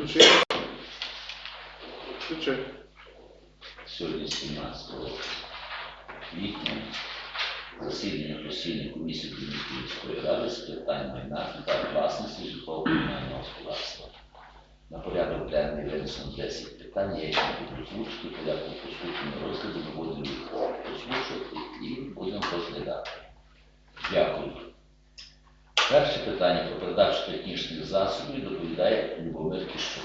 Включи. Включи. Сьогодні 17 квітня засідання постійної комісії міської ради з питань майна та власності житлово-комунального господарства. На порядок денний винесено 10 питань, я їх не буду озвучити, порядку поступного розгляду доводимо їх послухати і будемо розглядати. Дякую. Перше питання про передачу технічних засобів доповідає Любомир Кіщук.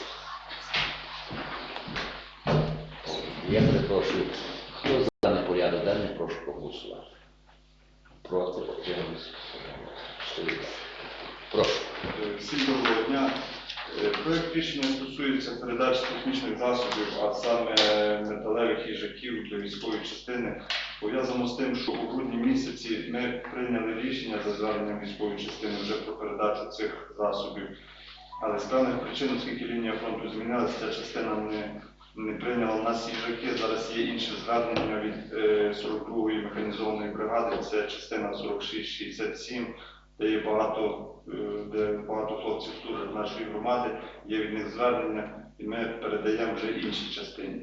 Я перепрошую, хто за даний порядок денний, прошу проголосувати. Проти, отримались. Прошу. Всім доброго дня. Е, Проект рішення стосується передачі технічних засобів, а саме металевих їжаків для військової частини. Пов'язано з тим, що у грудні місяці ми прийняли рішення за зверненням військової частини вже про передачу цих засобів. Але з певних причин, оскільки лінія фронту змінилася, ця частина не, не прийняла в нас їжаки. Зараз є інше звернення від е, 42-ї механізованої бригади, це частина 4667 де є багато, е, де багато хлопців служать нашої громади, є від них звернення, і ми передаємо вже іншій частині.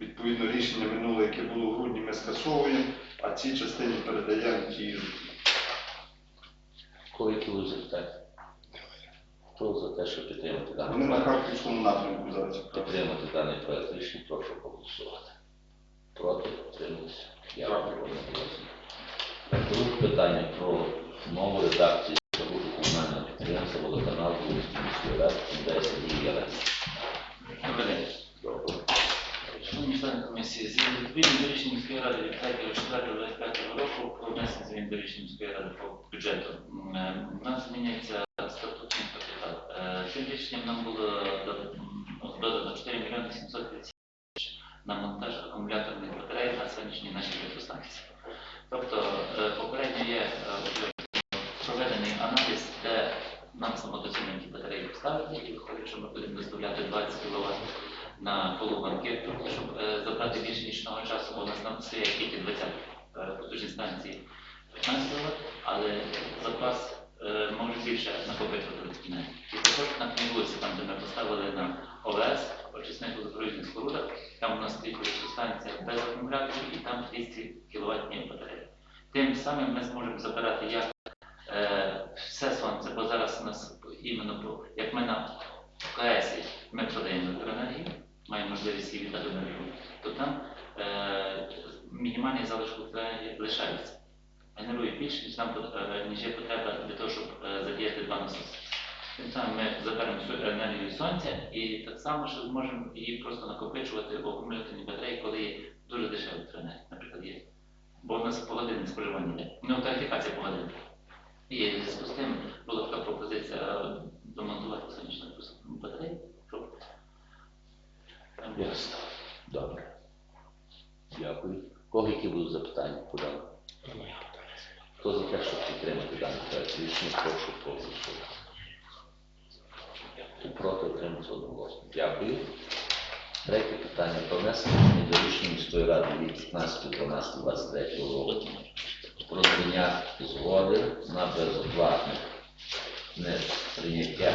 Відповідно, рішення минуле, яке було в грудні, ми скасовуємо, а цій частині передаємо ж. Коли ви запитання? Хто за те, щоб підтримати даний Вони на проект? Харківському напрямку зараз. Підтримати даний проект рішення, прошу проголосувати. Проти, утримались. Дякую. Друге питання про нову редакцію статуту комунального підприємства водоканал Київської міської ради, де Сергій Єлець. Добрий день. Добре. Шановні члени комісії, згідно відповідно до рішення міської ради від 3.4.25 року про внесення змін до рішення міської ради по бюджету. е, У нас змінюється статутний капітал. Е, Цим рішенням нам було додано- 4 мільйони 750 тисяч на монтаж акумуляторних батарей на сонячній нашій електростанції. Тобто е, попередньо є проведений аналіз, де нам самодоцільно ті батареї поставити, і виходить, що ми будемо доставляти 20 кВт на полуганки, щоб е, забрати більше нічного часу, бо у нас там стоять тільки 20 е, потужні станції 15 кВт, але запас е, може більше до кінець. І також на книгуці, там, де ми поставили на ОВС, очисних водопровідних спорудах, там у нас стоїть електростанція без акумуляторів і там 200 кВт батареї. Тим самим ми зможемо забирати як все сонце, бо зараз у нас іменно як ми на КС ми продаємо електроенергію, маємо можливість її віддати на ринок, то там е, мінімальний залишок лишається. Генерує більше, ніж нам ніж є потреба для того, щоб задіяти два насоси. Тим самим ми заберемо енергію сонця і так само, що зможемо її просто накопичувати в акумуляторні батареї, коли є дуже дешева електроенергія, наприклад, є. Бо у нас погодинне споживання йде. Ну, тарифікація погодинна. І зв'язку з тим була така пропозиція домонтувати сонячну батарею. Ясно. Добре. Дякую. Кого які будуть запитання? Подали? Хто за те, щоб підтримати даний проект рішення, прошу проголосувати. Проти отримати одноголосно. Дякую. Третє питання про внесення змін до рішення міської ради від 15.12.23 року про надання згоди на безоплатне не прийняття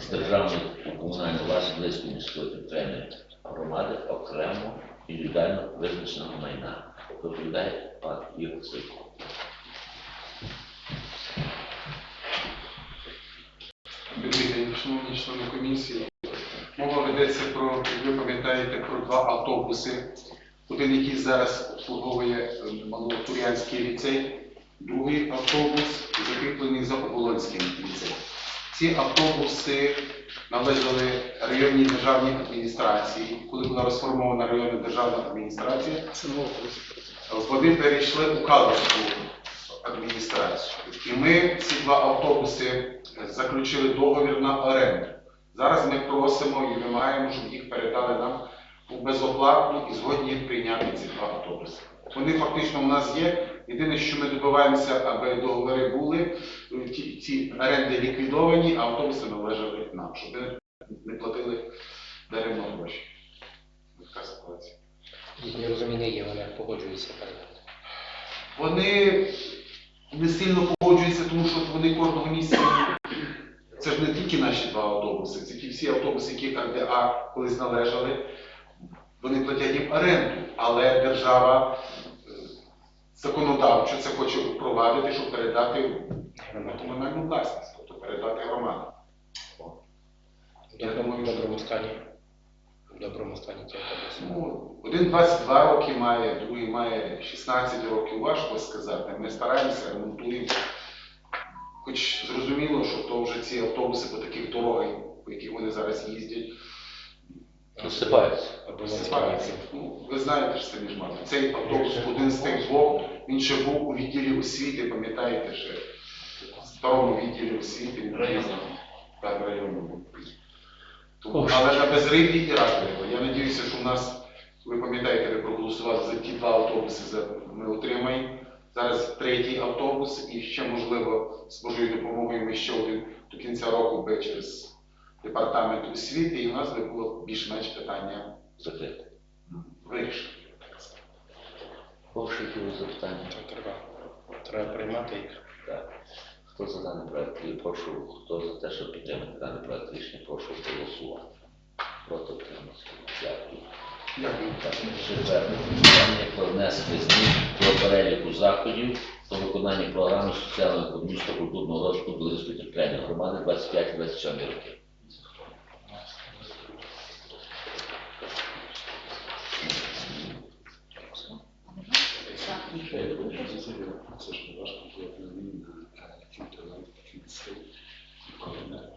з державної у комунальну власність Близької міської територіальної громади окремо індивідуально визначеного майна. Доповідає пан Ігор Силько. Добрий день, шановні члени комісії. Мова ведеться про, як ви пам'ятаєте, про два автобуси. Один, який зараз обслуговує е, Малотур'янський ліцей, другий автобус закріплений за Оболонським ліцеєм. Ці автобуси належали районній державній адміністрації. Коли була розформована районна державна адміністрація, вони перейшли у Калицьку адміністрацію. І ми ці два автобуси заключили договір на оренду. Зараз ми просимо і вимагаємо, щоб їх передали нам у безоплатну і згодні прийняти ці два автобуси. Вони фактично у нас є. Єдине, що ми добиваємося, аби договори були, ті, ці оренди ліквідовані, а автобуси належали нам, щоб ми не платили даремно гроші. Така ситуація. Їхнє розуміння є, вони погоджуються передати. Вони не сильно погоджуються, тому що вони кожного місяця це ж не тільки наші два автобуси, це ті всі автобуси, які РДА колись належали, вони платять їм оренду, але держава законодавчо це хоче впровадити, щоб передати в комунальну власність, тобто передати громаді. В доброму, в доброму стані. В доброму стані. Ну, один 22 роки має, другий має 16 років, важко сказати. Ми стараємося, ремонтуємо. Хоч зрозуміло, що то вже ці автобуси по таких дорогах, по яких вони зараз їздять, Розсипаються. Або. Ну, ви знаєте ж самі ж мати. Цей автобус, один з тих двох, він ще був у відділі освіти, пам'ятаєте, ще в старому відділі освіти. Районному. Так, районному. Тому, але на безриб'ї і Радові. Я надіюся, що в нас, ви пам'ятаєте, ви проголосували за ті два автобуси, за, ми отримаємо. Зараз третій автобус і ще, можливо, з Божою допомогою ми ще один до кінця року би через департамент освіти, і в нас би було більш-менш питання вирішено. Які запитання. То треба, треба приймати їх. Так. Хто за даний проект? рішення? Прошу, хто за те, щоб підтримати даний проект рішення, прошу голосувати. Проти утриматися. Дякую. Дякую. Четверте питання про внесення змін до переліку заходів до виконання програми соціально-економічного культурного розвитку Долинської територіальної громади 25-27 років. Це ж не важко було він кілька кільців, ніколи не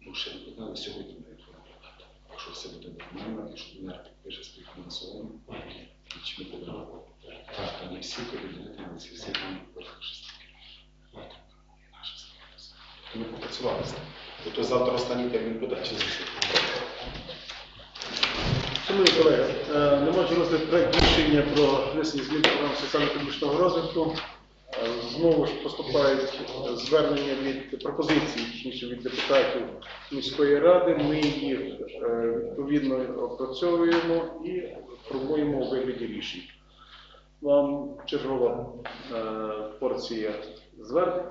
ну, ще не сьогодні не відповідати. Якщо все буде нормально, якщо не пише співфінансування, чи ми будемо так, не всі кабінети, не всі всі там верхи Наше статус. То ми попрацювали з ним. Бо то завтра останній термін подачі засідання. Шановні колеги, не можу розгляд проект рішення про внесення змін до соціально-економічного розвитку. Е, Знову ж поступають е, звернення від пропозицій, точніше від депутатів міської ради. Ми їх е, відповідно опрацьовуємо і формуємо у вигляді рішень. Вам чергова порція звернень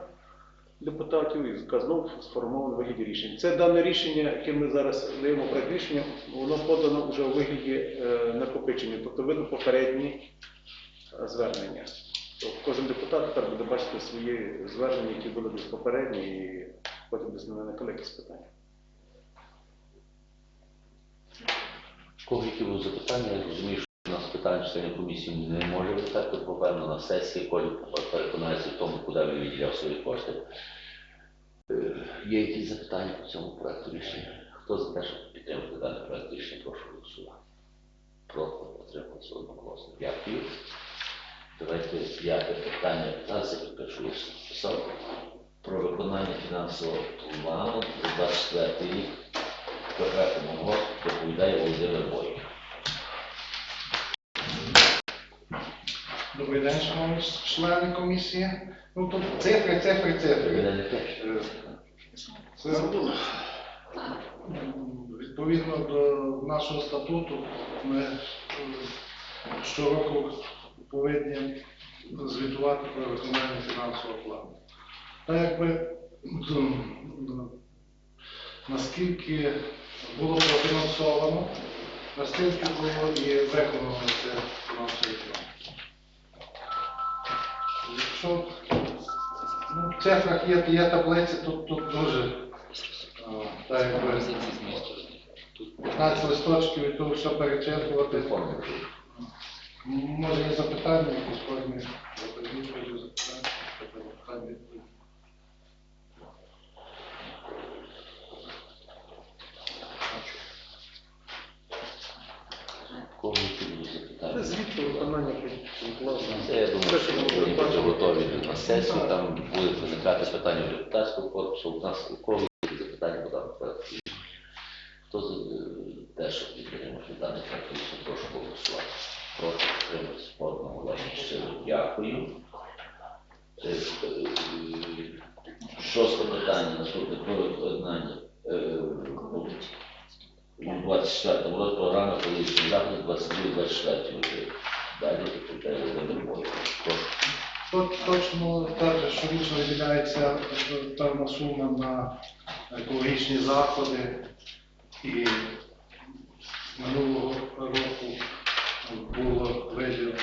депутатів, і яка знов сформовано вигляді рішень. Це дане рішення, яке ми зараз даємо проект рішення, воно подано вже у вигляді е, накопичення, тобто видно попередні е, звернення. Тобто кожен депутат тепер буде бачити свої звернення, які були десь попередні, і потім десь на мене якісь питання. Кого які були запитання, я розумію, нас питань членів комісії не може вистати, попевно на сесії, коли переконається в тому, куди він виділяв свої кошти. Е, Є якісь запитання по цьому проекту рішення? Хто за те, щоб підтримати даний проект рішення, прошу голосувати. Проти, отрималося одноголосно. Дякую. Давайте п'яте питання. Зараз підпишу писав про виконання фінансового плану за 24 рік. «Комунгос» доповідає Володимир Бойко. Добрий день, шановні члени комісії. Ну тут цифри, цифри, цифри. Е, Це відповідно до нашого статуту ми е, щороку повинні звітувати про виконання фінансового плану. Так якби наскільки було профінансовано, настільки було і виконано це фінансовий план. Якщо ну, в цифрах є, є таблиці, тут, тут дуже а, так якби 15 листочків і тут все перечитувати. Може є запитання, якісь формі запитання, звіт виконання плану. Готові на сесію, там будуть виникати питання депутатського корпусу. У нас у кого є запитання по даному проекту? Хто за е, те, що підтримати даний проект прошу голосувати. Прошу підтримати спортного голосу. Щиро дякую. Е, е, Шосте питання, наступне про виконання. е, У 24 році програма політичних заходів 22-24 роки. Далі Володимир Бойко. Прошу. Точ- Точно так же щорічно виділяється певна сума на екологічні заходи. І минулого року було виділено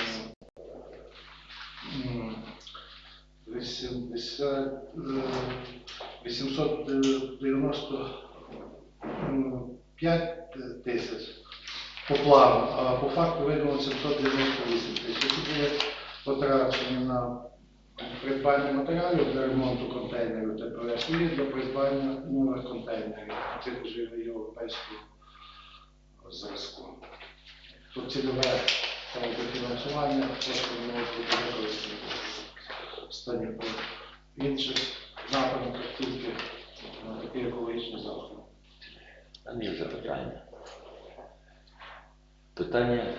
80, е, 895 тисяч по плану, а по факту виділено 798 тисяч. Потрачені на придбання матеріалів для ремонту контейнерів ТПС і для придбання нових контейнерів, цих вже європейського зразку. Тут цільове фінансування, просто не бути використані в стані інших напрямках тільки на такі екологічні заходи. Там є запитання. Питання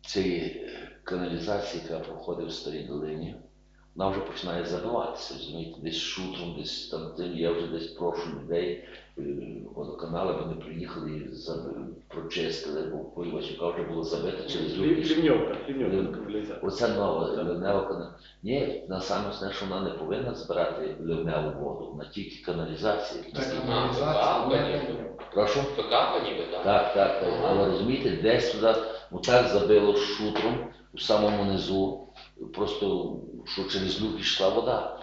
цієї каналізації, яка проходить в Старій Долині, вона вже починає забиватися, розумієте, десь шутром, десь там тим. Я вже десь прошу людей, е, водоканали, вони приїхали і за- прочистили, бо по Івасюка вже було забито через каналізація. Оце нова ливнева. Ні, на саме основне, що вона не повинна збирати ливневу воду, вона тільки каналізація. Прошу? Ніби, так? Так, так, так. Але розумієте, десь туди отак забило шутром у самому низу, просто що через люк йшла вода.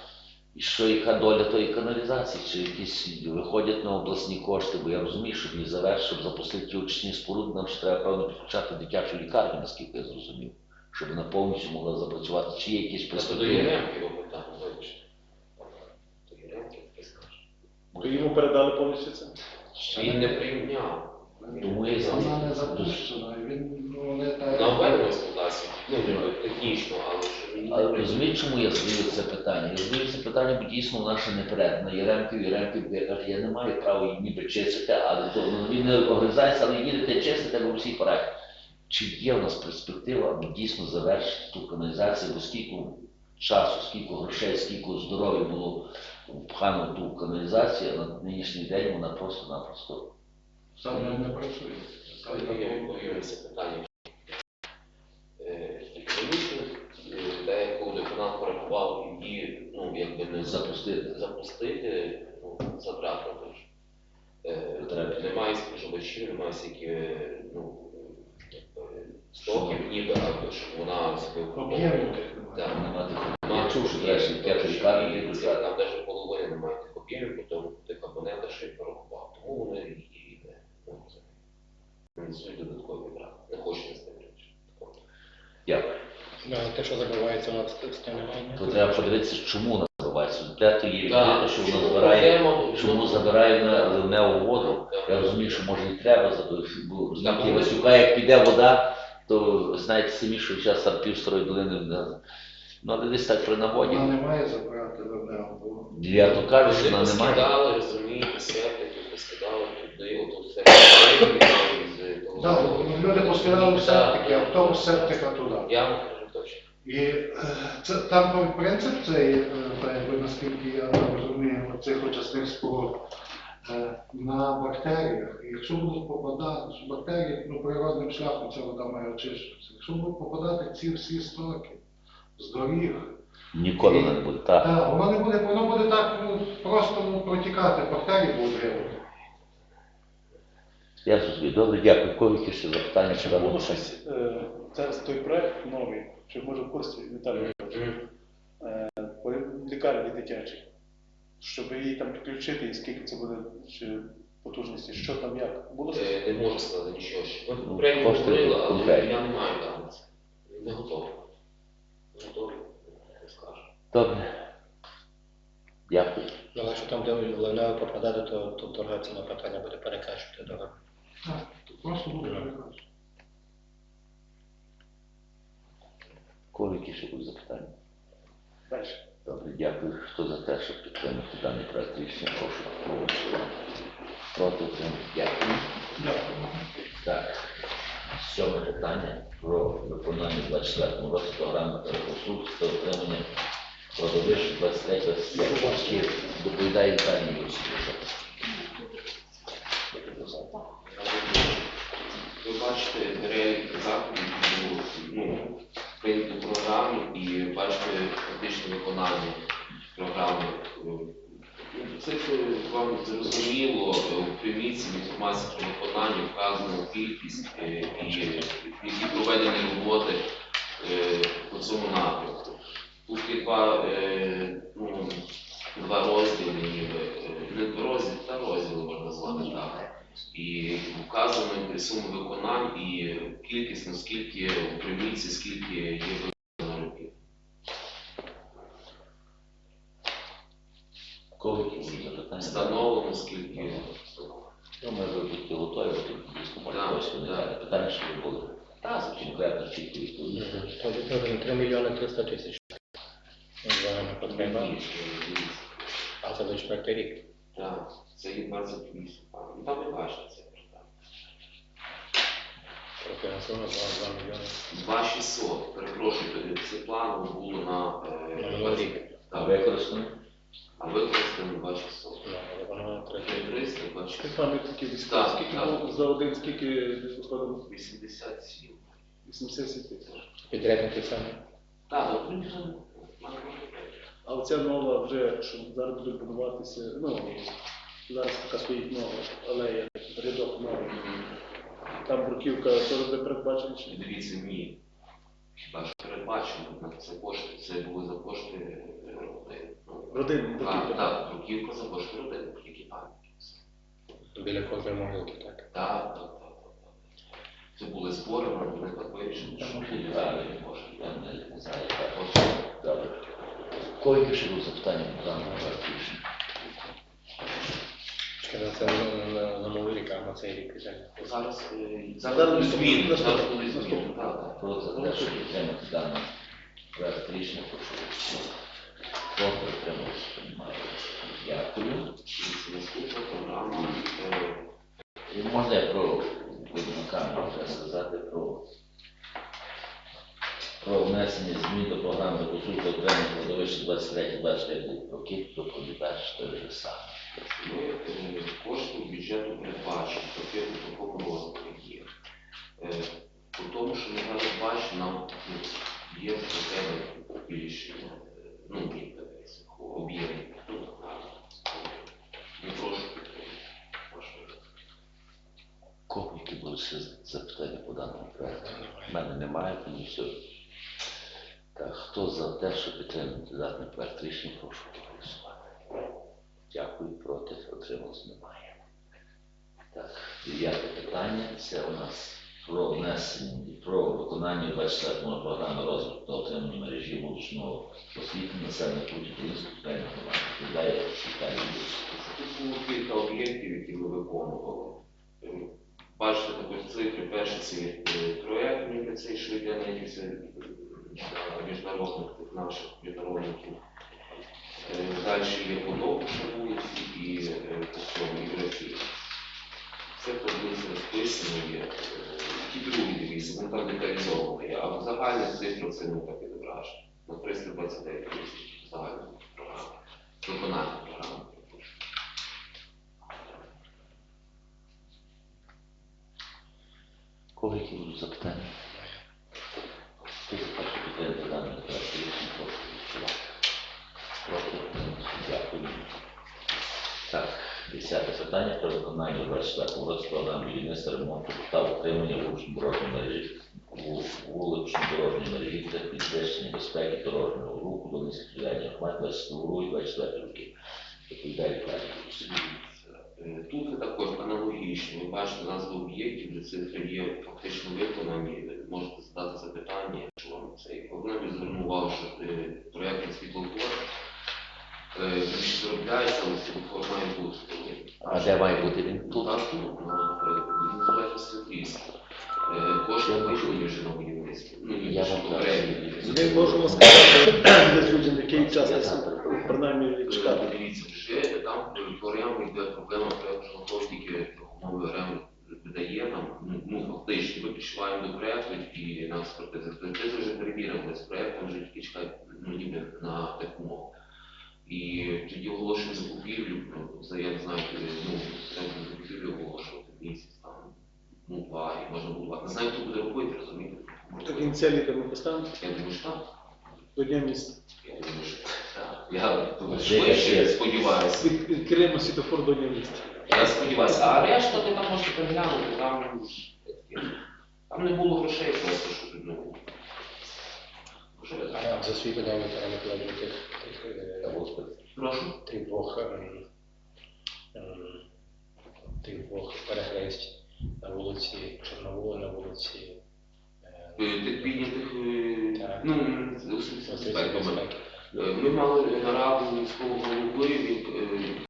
І що яка доля тої каналізації, чи якісь виходять на обласні кошти, бо я розумію, щоб її завершити, щоб запустити ті очисні споруди, нам ще треба певно підключати дитячу лікарню, наскільки я зрозумів, щоб вона повністю могла запрацювати. Чи є якісь Це до перспективи? То йому передали повністю це? Він не прийняв. Тому я Вона не за- запущена, і він ну, не На введення експлуатації, ну, ніби технічно, але ж він не розумієте, чому я задаю це питання? Я задаю це питання, бо дійсно вона ще не передана. Єремків, Єремків, я кажу, я не маю права її ніби чистити, але то, ну, він не огризається, але їдете чистити, бо всі порядки. Чи є в нас перспектива аби дійсно завершити ту каналізацію, бо скільки часу, скільки грошей, скільки здоров'я було впхано в ту каналізацію, а на нинішній день вона просто-напросто. Саме не працює. Відповім питання. Е, е, те, порахував її, ну, якби не Запустити. запустити, ну, затратно теж. Е, Немає споживачів, немає стільки, ну, стоків, ніби, аби щоб вона себе. Так. Я чув, що треба ще. Там навіть половини немає тих об'ємів, бо тому тих абонента ще й порахував. Тому вони її не ну, не несуть додаткові витрати. Не хочуть нести більше. Дякую. Ну, те, що забивається, у нас немає. То треба подивитися, чому вона забивається. Де то є відкрито, що вона чому збирає. Чому Ну, забирає на ливневу воду? Я розумію, що може і треба забити, бо знаєте, Так, Васюка, як піде вода, то знаєте самі, що зараз там півстрої долини. Ну, але десь так при нагоді. Вона не має забирати ливневу воду. Я то кажу, що вона немає. поскидали, розумієте, септики, поскидали туди, ото все. Так, люди поскидали в септики, а в тому септика туди. Я вам кажу точно. І е, це, там принцип цей, е, якби, наскільки я розумію, цих очисних споруд е, на бактеріях. І якщо будуть попадати що бактерії, ну природним шляхом ця вода має очищуватися. Якщо будуть попадати ці всі стоки з доріг, Ніколи вона не буде. Так. так, воно не буде, воно буде так ну, просто ну, протікати, бактерії будуть гинути. Я зрозумів. Добре, дякую. Кого ще запитання? Чи було щось, е, це той проект новий, чи може в курсі Віталій, е, по лікарні дитячій, щоб її там підключити і скільки це буде чи потужності, що там як? Було щось? Е, Не можу сказати нічого ще. Ми Ну, кошти говорили, але конкретні. я не маю даних. Не готовий. Не готовий, не скажу. Добре. Дякую. Ну, якщо там, де ливнева попадати, то, то торга ціна питання буде перекачувати договір. Так, то просто буде перекачувати. Кого які ще будуть запитання? Далі. Добре, дякую. Хто за те, щоб підтримати даний проект рішення, прошу проголосувати. Проти утримати. Дякую. Так. Сьоме питання про виконання 24 році програми та реконструкції та отримання кладовищ 23-25 Доповідає Віталій Юрійович. Ви бачите перелік заходів, які ну, прийняті в програмі і бачите фактичне виконання програми. е, цифри вам зрозуміло, у примітці інформація про виконання вказано кількість е, і проведені роботи е, по цьому напрямку. Тут є два, е, ну, два розділи, ніби, не два та розділи можна назвати так. І вказано і суми виконань і кількість, наскільки у примітці, скільки є виконано робіт. Кого які запитання? Встановлено, скільки Ну, ми ви будьте готові, тут дійсно може когось виникає питання, що ви були. Так, конкретно чітко. Аудиторія 3 мільйони 300 тисяч. Загальна потреба. А це до четвертий рік. Так, це є 28. Ну, Там не бачите це. Профінансовано 2 мільйони. 2600, перепрошую, це планово було на е, рік. А Так, використано? а використано 2600. Ну, але воно 3 300, 2600. Степан, тільки військові, Так, скільки так. було за один, скільки виходило? 87. 87 тисяч. Підрядники самі. Так, ну, приблизно. А оця нова вже, що зараз буде будуватися, ну, зараз така стоїть нова алея, рядок новий. Там бруківка теж буде передбачена чи ні? Дивіться, ні. Хіба що передбачено, це кошти, це було за кошти е, родини. Так, бруківка. так, бруківка за кошти родини, тільки пам'ятки. Біля кожної могилки, так. Так, так, так, так. так. Це були збори, вони так вирішили, що не може. я не- не знаю, так. Добре. Кого які ще будуть запитання по даному проекту рішення? Чекай, це на, новий рік, а на цей рік. Зараз, е, Зараз будуть зміни, зараз будуть зміни. Так, так. Те, щоб підтримати даний проект рішення, прошу голосувати. Хто підтримується, приймає. Дякую. Наступна програма. е, І можна я про виконкам можна сказати про, про внесення змін до програми реконструкції окремих кладовищ 23-25 років, доповідач той же саме. Ми е, кошти бюджету передбачені, в такому розмірі є. Е, По тому, що ми зараз бачимо, нам ну, є потреба більше, е, ну, об'ємів. Ну, Не прошу підтримати. Прошу. Кого які будуть ще запитання по даному проекту? У мене немає, тому все. Так, хто за те, щоб підтримати даний проект прошу проголосувати. Дякую, проти, отрималось немає. Так, дев'яте питання. Це у нас про внесення, про виконання 24 програми розвитку та отримання мережі вуличного освітлення населених пунктів Української територіальної громади. Відповідає Віталій. Тут кілька об'єктів, які ми виконували. Е, Бачите також цифри. Перший це е, ніби цей, що йде на якісь е, міжнародних наших міжнародників. Е, Далі є понов по вулиці і е, по цьому. Це таблиця розписано є. Е, Ті другі дивіться, воно там деталізовано є, а в загальних цифрах це не так відображено. На 329 тисяч загальна програма. Виконання програми. Які будуть запитання? Хто за те, що підтримати даний проект рішення, прошу голосувати. Проти, дякую. Так, десяте питання про виконання у 24 році програми будівництва ремонту та утримання вулично-дорожньої мережі ву- вулично-дорожньої мережі та підвищення безпеки дорожнього руху до низької громад 22 і 24 роки. Відповідає. Е, Тут також аналогічно. Бачите назви об'єктів, де цифри є фактично виконані. Можете задати запитання, якщо вам це. Головне би звернув увагу, що е, проєктний світлофор е, він ще заробляється, але світлофор має бути. А де має бути він? Тут на він називається світліст. Е, Кошти виділені вже на. Ну, попередні. Ми можемо сказати, десь людям, який час принаймні чекати. Дивіться, вже там прямо йде проблема, проєкту, що тільки умови РЕМ видає нам, ну, ну до проєкту і на експертизу. Експертиза вже перевірили з проєктом, вже тільки чекають ну, ніби на таку умову. І тоді оголошуємо закупівлю, ну, за я не знаю, ну, треба закупівлю оголошувати місяць, там, ну, два, і можна будувати. Не знаю, хто буде робити, розумієте? Так ініціалі ми поставимо Я думаю, що так. до дня місяця. Я думаю, що так. Я Вже швидше сподіваюся. Від- Відкриємо світофор до міста. Я сподіваюся. А решта ти там можете переглянути, там, там не було грошей просто, щоб ну. Вже, А за свій видав Віталій Миколаївич тих, тих, е, Господи. Прошу. тих двох, ем, ем, тих двох перехресть на вулиці Чорновола, на вулиці е, Е, Тих піднятих, е, Так. ну, безпеки. Е, Ми мали нараду міського голови, він е,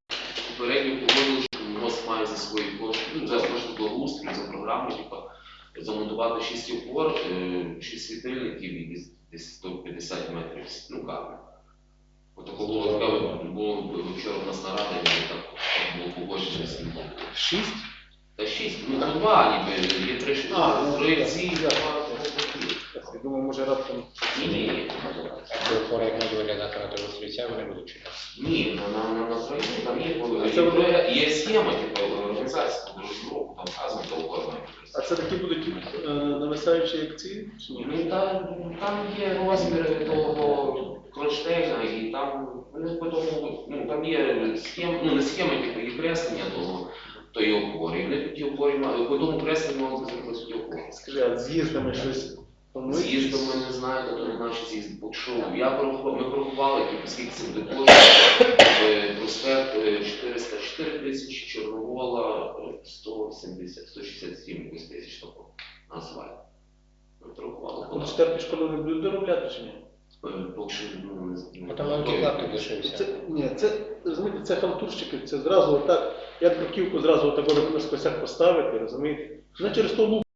попередньо погодили, що МОЗ має за свої кошти, ну, за кошти благоустрою, за програму, типа, замонтувати 6 опор, 6 світильників і десь- десь 150 метрів, ну, кабель. Отако було, таке було вчора в нас нарада, і так, було погоджено з ним. Шість? Та 6, ну, там два, ніби, є три, ну, три ці, два. Я думаю, може раптом. Ні, ні, А ці опори, як можуть виглядати на того стрільця, вони будуть чи ні? Ні, на, на, на, на там є, А це воно- є, схема, типу, організації дорожнього руху, там вказано, де оформлено. А це такі будуть е, нависаючі як ці? Чи ні? Ну, там, там є розміри того кронштейна, і там, вони по тому, ну, там є схема, ну, не схема, типу, є креслення того, тої опори. І вони тоді опорі мають, по тому кресленню мали зробити ті опори. Скажи, а з з'їздами щось планують? З'їздом ми не знаємо, то не наші з'їзди. Поки я порахував, ми порахували, скільки це буде коштувати. Е, Проспект е, 404 тисячі, Чорновола е, 170, 167 тисяч такого на асфальт. Ми порахували. Ну, четвертій школи не будуть доробляти чи ні? Е, Поки що, ну, не Ну, там клаптик лишився. Це, ні, це, розумієте, це халтурщики, це зразу отак, як бруківку зразу отак на скосяк поставити, розумієте? Вона через то а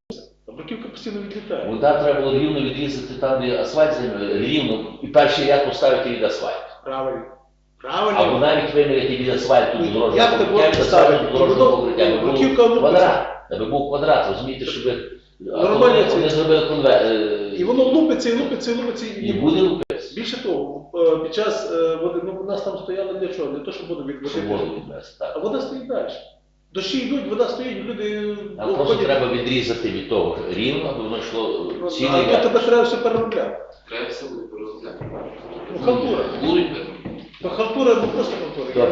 бруківка постійно відлітає. Вода треба було рівно відрізати там, де асфальт займе, рівно, і перший ряд поставити від асфальту. Правильно. Правильно. Або навіть виміряти від асфальту до дорожнього як так покриття, від асфальту ставити? до дорожнього покриття. аби був бруківка лупиться. Квадрат, аби був квадрат, розумієте, щоб... Нормально а то це- Вони зробили конве... е, І воно лупиться, і лупиться, і лупиться, і І буде лупитися, Більше того, е, під час е, води, ну у нас там стояли для чого? Для того, щоб воду щоб воду відвести. А Так. вода стоїть далі. Дощі йдуть, вода стоїть, люди А ну, просто ходять. треба відрізати від того рівно, аби воно йшло Ну, цілий А то тебе треба все переробляти. Треба все буде переробляти. Ну, халтура. Будуть. То халтура, ну просто халтура.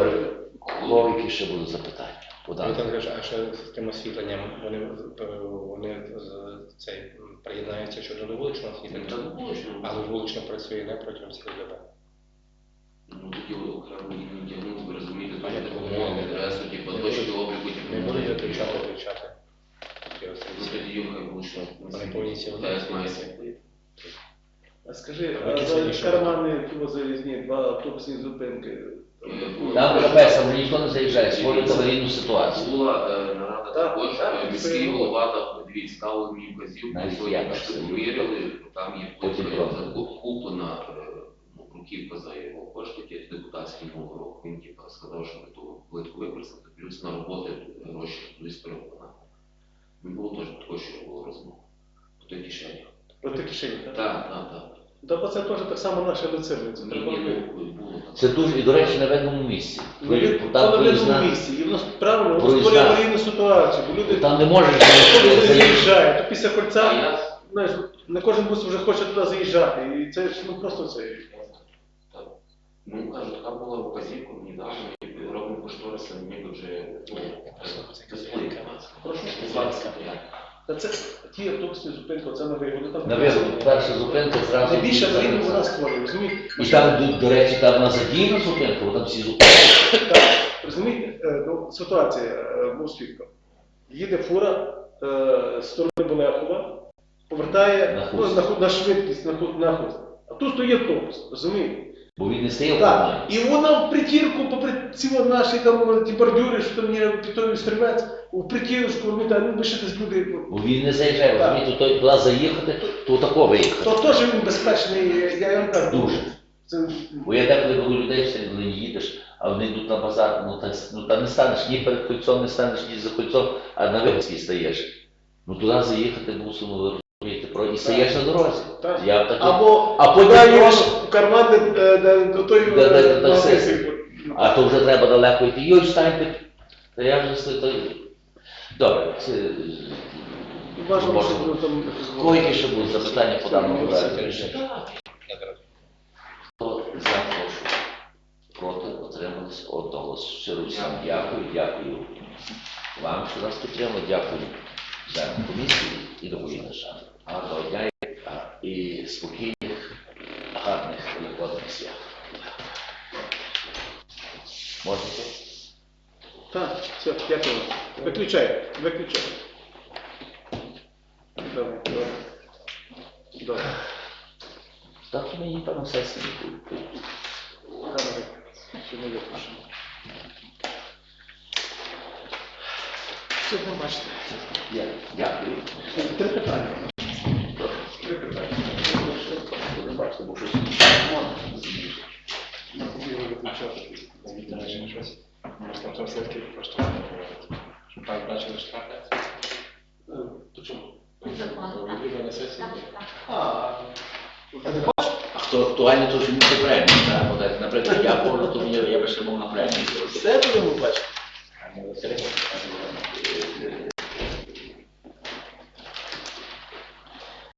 Добре. Які ще будуть запитання? Вода. Віталій Григорович, а ще з тим освітленням, вони, е, вони з- цей, м, приєднаються щодо до вуличного Та освітлення, не але вулично працює не протягом цілої доби. Ну, тоді окремо не тягнути, ви розумієте, А як то ви умови, буде, Вони повинні ці вони освітлення. світлити. А скажи, А сьогодні за кармани, залізні, два автобусні зупинки. Там капець, там вже ніхто не заїжджає, створюють аварійну ситуацію. Була е, нарада також, так, е, міський голова там, дивіться, дали мені вказівку, сьогодні повірили, там є куплена е, ну, бруківка за його кошти, ті депутатські минулого року. Він типа сказав, що ми ту плитку використати, плюс на роботи гроші плюс перевиконати. Не було теж такого, що було розмова. По той кишені. Проти кишені, так? Так, так, так. Та бо це теж так само наше лице. Це Ні, треба ні, робити. було. Це дуже, і, до речі, на видному місці. Ну, Там на видному проїзна- місці, і воно правильно, воно Проїзна. створює аварійну ситуацію, бо люди Там не можеш коли заїхати. заїжджають, то після кольця, знаєш, не кожен бус вже хоче туди заїжджати, і це ж ну просто це. Ну, кажу, така була вказівка мені дали, ми робимо кошториси, ніби вже, ну. Прошу. Та це ті автобусні зупинки, оце на вигоду. Там На вигоду, перша зупинка зразу. найбільше аварійну вона створює, розумієте? І там, до, до речі, там на задіяна зупинка, бо там всі зупинки. Так, розумієте, е, ну, ситуація, е, був свідком. Їде фура е, з сторони Болехова, повертає На ну, Хуст. на, ху- на швидкість, на, ху- на хуст. А тут стоїть автобус, розумієте? Бо він не стояв Так, і вона в притірку, попри ці наші там ті бордюри, що там є питовий стрілець, у а ну ви ще десь люди. ну, Бо він не заїжджає, Так. розумієте, то туди заїхати, то тако виїхати. То теж він безпечний, я вам кажу. Дуже. Це, Бо я деколи коли людей все не їдеш, а вони йдуть на базар, ну, так, ну там не станеш ні перед кольцом, не станеш ні за кольцом, а на випадки стаєш. Ну туди заїхати мусимо, ви про і стаєш на дорозі. Так. Я так, або А потім в карман, де, де, де до тої Де- де- де- е, а то вже треба далеко йти. Йой, встаньте. Та я вже то... Добре, це... Бажано, Може, щоб ну, там... Які ще будуть запитання по даному проекту рішення? Хто за прошу? голос. Щиро всім дякую, дякую вам, що нас підтримали, дякую членам комісії і доповідачам. Гарного дня і- спокійних, гарних великодних свят. Можете? Так, все, дякую. Виключай, виключай. Добре, добре. Добре. Так мені певно сесії будуть. Добре. Ще не виключено. Все, не бачите. Я дякую. Три питання. Три питання. Не бачите, бо щось Ми хотіли виключати. До речі, щось. Можна там все-таки просто говорити. Щоб так бачили штрафи. То чому? Відповідно на сесії. А, А хто актуальний, то ж йому це премію. так? От, як, Наприклад, я можу, то мені я би ще мов на премію. все будемо бачити.